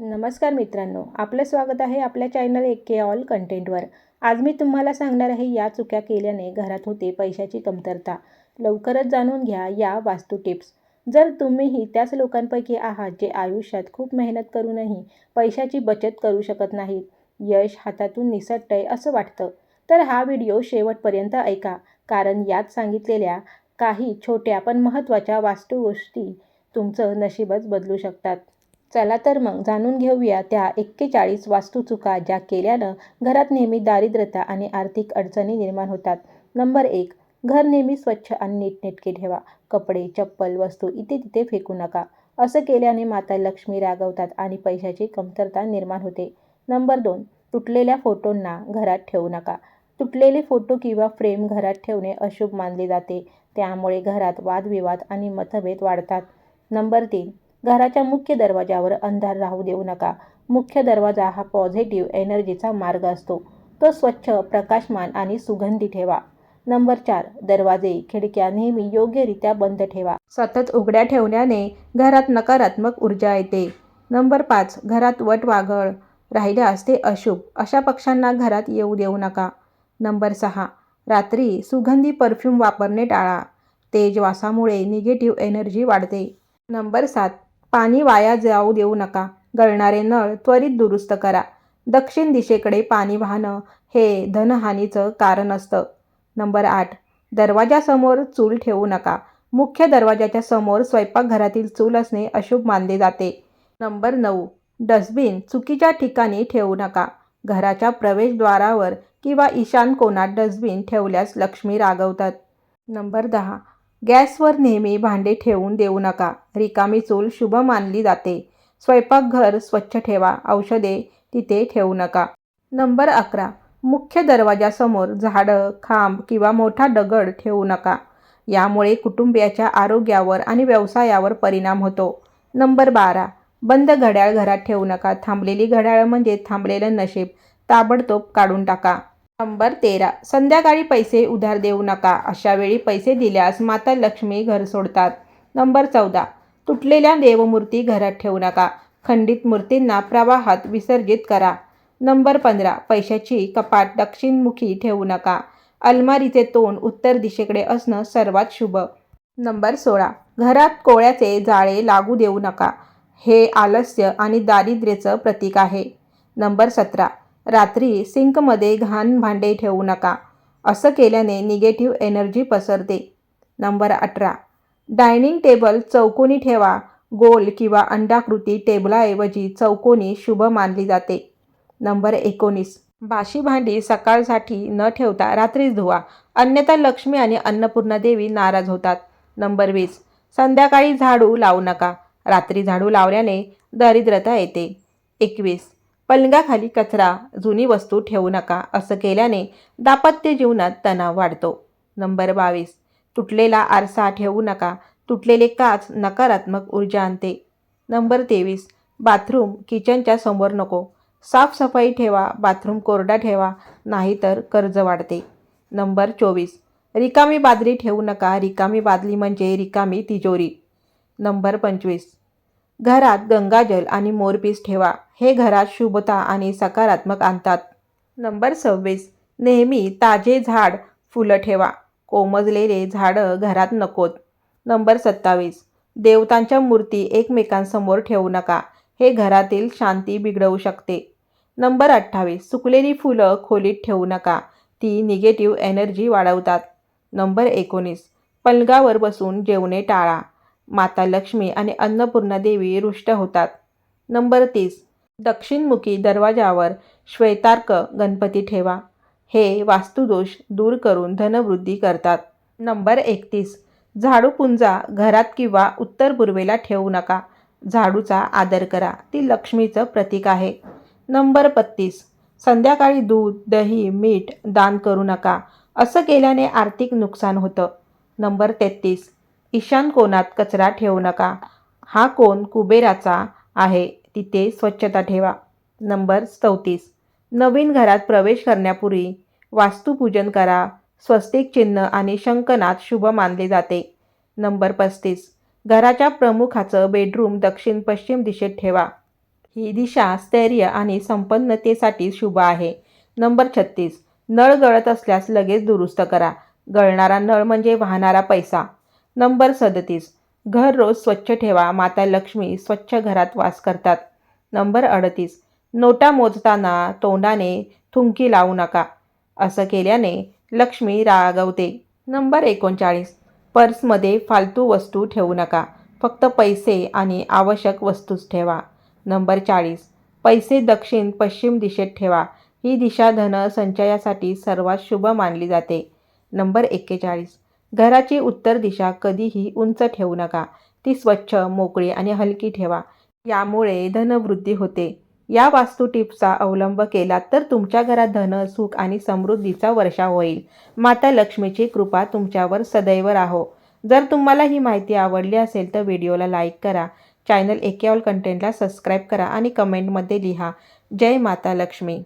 नमस्कार मित्रांनो आपलं स्वागत आहे आपल्या चॅनल एक के ऑल कंटेंटवर. आज मी तुम्हाला सांगणार आहे या चुक्या केल्याने घरात होते पैशाची कमतरता. लवकरच जाणून घ्या या वास्तू टिप्स. जर तुम्हीही त्याच लोकांपैकी आहात जे आयुष्यात खूप मेहनत करूनही पैशाची बचत करू शकत नाहीत यश हातातून निसटतंय असं वाटतं तर हा व्हिडिओ शेवटपर्यंत ऐका. कारण यात सांगितलेल्या काही छोट्या पण महत्त्वाच्या वास्तू गोष्टी तुमचं नशीबच बदलू शकतात. चला तर मग जाणून घेऊया त्या एक्केचाळीस वास्तुचुका ज्या केल्यानं घरात नेहमी दारिद्रता आणि आर्थिक अडचणी निर्माण होतात. नंबर एक घर नेहमी स्वच्छ आणि नीटनेटके ठेवा. कपडे चप्पल वस्तू इथे तिथे फेकू नका. असं केल्याने माता लक्ष्मी रागवतात आणि पैशाची कमतरता निर्माण होते. नंबर दोन तुटलेल्या फोटोंना घरात ठेवू नका. तुटलेले फोटो किंवा फ्रेम घरात ठेवणे अशुभ मानले जाते. त्यामुळे घरात वादविवाद आणि मतभेद वाढतात. नंबर तीन घराच्या मुख्य दरवाजावर अंधार राहू देऊ नका. मुख्य दरवाजा हा पॉझिटिव्ह एनर्जीचा मार्ग असतो. तो स्वच्छ प्रकाशमान आणि सुगंधी ठेवा. नंबर चार दरवाजे खिडक्या नेहमी योग्यरित्या बंद ठेवा. सतत उघड्या ठेवण्याने घरात नकारात्मक ऊर्जा येते. नंबर पाच घरात वट वाघळ राहिल्यास ते अशुभ. अशा पक्ष्यांना घरात येऊ देऊ नका. नंबर सहा रात्री सुगंधी परफ्यूम वापरणे टाळा. तेज वासामुळे निगेटिव्ह एनर्जी वाढते. नंबर सात पाणी वाया जाऊ देऊ नका. गळणारे नळ त्वरित दुरुस्त करा. दक्षिण दिशेकडे पाणी वाहणं हे धनहानीचं कारण असतं. नंबर आठ. दरवाजासमोर चूल ठेवू नका. मुख्य दरवाजाच्या समोर स्वयंपाकघरातील चूल असणे अशुभ मानले जाते. नंबर नऊ. डस्टबिन चुकीच्या ठिकाणी ठेवू नका. घराच्या प्रवेशद्वारावर किंवा ईशान कोणात डस्टबिन ठेवल्यास लक्ष्मी रागवतात. नंबर दहा. गॅसवर नेहमी भांडे ठेवून देऊ नका. रिकामी चूल शुभ मानली जाते. स्वयंपाकघर स्वच्छ ठेवा. औषधे तिथे ठेवू नका. नंबर अकरा. मुख्य दरवाजासमोर झाडं खांब किंवा मोठा दगड ठेवू नका. यामुळे कुटुंबियाच्या आरोग्यावर आणि व्यवसायावर परिणाम होतो. नंबर बारा. बंद घड्याळ घरात ठेवू नका. थांबलेली घड्याळ म्हणजे थांबलेलं नशीब. ताबडतोब काढून टाका. नंबर तेरा. संध्याकाळी पैसे उधार देऊ नका. अशा वेळी पैसे दिल्यास माता लक्ष्मी घर सोडतात. नंबर चौदा. तुटलेल्या देवमूर्ती घरात ठेवू नका. खंडित मूर्तींना प्रवाहात विसर्जित करा. नंबर पंधरा. पैशाची कपाट दक्षिणमुखी ठेवू नका. अलमारीचे तोंड उत्तर दिशेकडे असणं सर्वात शुभ. नंबर सोळा. घरात कोळ्याचे जाळे लागू देऊ नका. हे आलस्य आणि दारिद्र्याचं प्रतीक आहे. नंबर सतरा. रात्री सिंकमध्ये घाण भांडे ठेवू नका. असं केल्याने निगेटिव्ह एनर्जी पसरते. नंबर अठरा. डायनिंग टेबल चौकोनी ठेवा. गोल किंवा अंडाकृती टेबलाऐवजी चौकोनी शुभ मानली जाते. नंबर एकोणीस. बाशी भांडी सकाळसाठी न ठेवता रात्रीच धुवा. अन्यथा लक्ष्मी आणि अन्नपूर्णा देवी नाराज होतात. नंबर वीस. संध्याकाळी झाडू लावू नका. रात्री झाडू लावल्याने दरिद्रता येते. एकवीस. पलंगाखाली कचरा जुनी वस्तू ठेवू नका असं केल्याने दाम्पत्य जीवनात तणाव वाढतो. नंबर बावीस. तुटलेला आरसा ठेवू नका तुटलेले काच नकारात्मक ऊर्जा आणते. नंबर तेवीस. बाथरूम किचनच्या समोर नको. साफसफाई ठेवा बाथरूम कोरडा ठेवा नाहीतर कर्ज वाढते. नंबर चोवीस. रिकामी बादली ठेवू नका रिकामी बादली म्हणजे रिकामी तिजोरी. नंबर पंचवीस. घरात गंगाजल आणि मोरपीस ठेवा. हे घरात शुभता आणि सकारात्मक आणतात. नंबर सव्वीस. नेहमी ताजे झाड फुलं ठेवा. कोमजलेले झाडं घरात नकोत. नंबर सत्तावीस. देवतांच्या मूर्ती एकमेकांसमोर ठेवू नका. हे घरातील शांती बिघडवू शकते. नंबर अठ्ठावीस. सुकलेली फुलं खोलीत ठेवू नका. ती निगेटिव्ह एनर्जी वाढवतात. नंबर एकोणीस. पलगावर बसून जेवणे टाळा. माता लक्ष्मी आणि अन्नपूर्णा देवी रुष्ट होतात. नंबर तीस. दक्षिणमुखी दरवाजावर श्वेतार्क गणपती ठेवा. हे वास्तुदोष दूर करून धनवृद्धी करतात. नंबर एकतीस. झाडूपुंजा घरात किंवा उत्तर पूर्वेला ठेवू नका. झाडूचा आदर करा. ती लक्ष्मीचं प्रतीक आहे. नंबर बत्तीस. संध्याकाळी दूध दही मीठ दान करू नका. असं केल्याने आर्थिक नुकसान होतं. नंबर तेहतीस. ईशान कोणात कचरा ठेवू नका. हा कोण कुबेराचा आहे? तिथे स्वच्छता ठेवा. नंबर चौतीस. नवीन घरात प्रवेश करण्यापूर्वी वास्तुपूजन करा. स्वस्तिक चिन्ह आणि शंकनात शुभ मानले जाते. नंबर पस्तीस. घराच्या प्रमुखाचं बेडरूम दक्षिण पश्चिम दिशेत ठेवा. ही दिशा स्थैर्य आणि संपन्नतेसाठी शुभ आहे. नंबर छत्तीस. नळ गळत असल्यास लगेच दुरुस्त करा. गळणारा नळ म्हणजे वाहणारा पैसा. नंबर सदतीस. घर रोज स्वच्छ ठेवा. माता लक्ष्मी स्वच्छ घरात वास करतात. नंबर अडतीस. नोटा मोजताना तोंडाने थुंकी लावू नका. असं केल्याने लक्ष्मी रागवते. नंबर एकोणचाळीस. पर्समध्ये फालतू वस्तू ठेवू नका. फक्त पैसे आणि आवश्यक वस्तूच ठेवा. नंबर चाळीस. पैसे दक्षिण पश्चिम दिशेत ठेवा. ही दिशा धन संचयासाठी सर्वात शुभ मानली जाते. नंबर एक्केचाळीस. घराची उत्तर दिशा कधीही उंच ठेवू नका. ती स्वच्छ मोकळी आणि हलकी ठेवा. यामुळे धनवृद्धी होते. या वास्तू टिप्सचा अवलंब केला तर तुमच्या घरात धन सुख आणि समृद्धीचा वर्षा होईल. माता लक्ष्मीची कृपा तुमच्यावर सदैव राहो. जर तुम्हाला ही माहिती आवडली असेल तर व्हिडिओला लाईक करा. चॅनल एके ऑल कंटेंटला सबस्क्राईब करा आणि कमेंटमध्ये लिहा. जय माता लक्ष्मी.